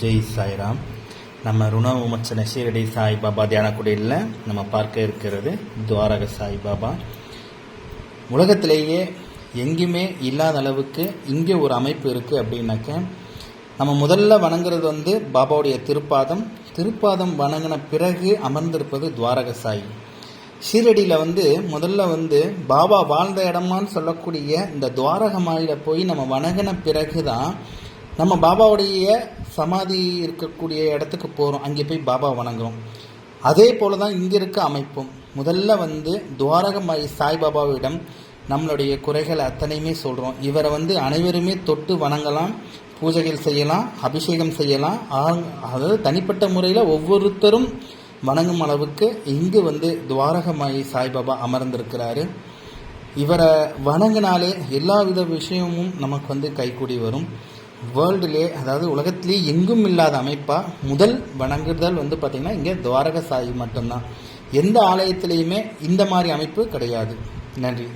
ஜெய் சாய்ராம். நம்ம ருண விமர்சன ஷீரடி சாய்பாபா தியானக்குடியில் நம்ம பார்க்க இருக்கிறது துவாரக சாய்பாபா. உலகத்திலேயே எங்கேயுமே இல்லாத அளவுக்கு இங்கே ஒரு அமைப்பு இருக்குது அப்படின்னாக்க நம்ம முதல்ல வணங்குறது வந்து பாபாவுடைய திருப்பாதம். திருப்பாதம் வணங்கின பிறகு அமர்ந்திருப்பது துவாரக சாய். ஷீரடியில் வந்து முதல்ல வந்து பாபா வாழ்ந்த இடமான்னு சொல்லக்கூடிய இந்த துவாரக துவாரகமாயில் போய் நம்ம வணங்கின பிறகு தான் நம்ம பாபாவுடைய சமாதி இருக்கக்கூடிய இடத்துக்கு போகிறோம் அங்கே போய் பாபா வணங்குறோம். அதே போல தான் இங்கே இருக்க அமைப்பும். முதல்ல வந்து துவாரகமாயி சாய்பாபாவிடம் நம்மளுடைய குறைகள் அத்தனையுமே சொல்கிறோம் இவரை வந்து அனைவருமே தொட்டு வணங்கலாம் பூஜைகள் செய்யலாம் அபிஷேகம் செய்யலாம். அதாவது தனிப்பட்ட முறையில் ஒவ்வொருத்தரும் வணங்கும் அளவுக்கு இங்கு வந்து துவாரகமாயி சாய்பாபா அமர்ந்திருக்கிறாரு. இவரை வணங்கினாலே எல்லா வித விஷயமும் நமக்கு வந்து கைகூடி வரும். வேர்ல்டுலே அதாவது உலகத்திலே எங்கும் இல்லாத அமைப்பாக முதல் வணங்குதல் வந்து பார்த்திங்கன்னா இங்கே துவாரக சாயி மட்டும்தான். எந்த ஆலயத்திலையுமே இந்த மாதிரி அமைப்பு கிடையாது. நன்றி.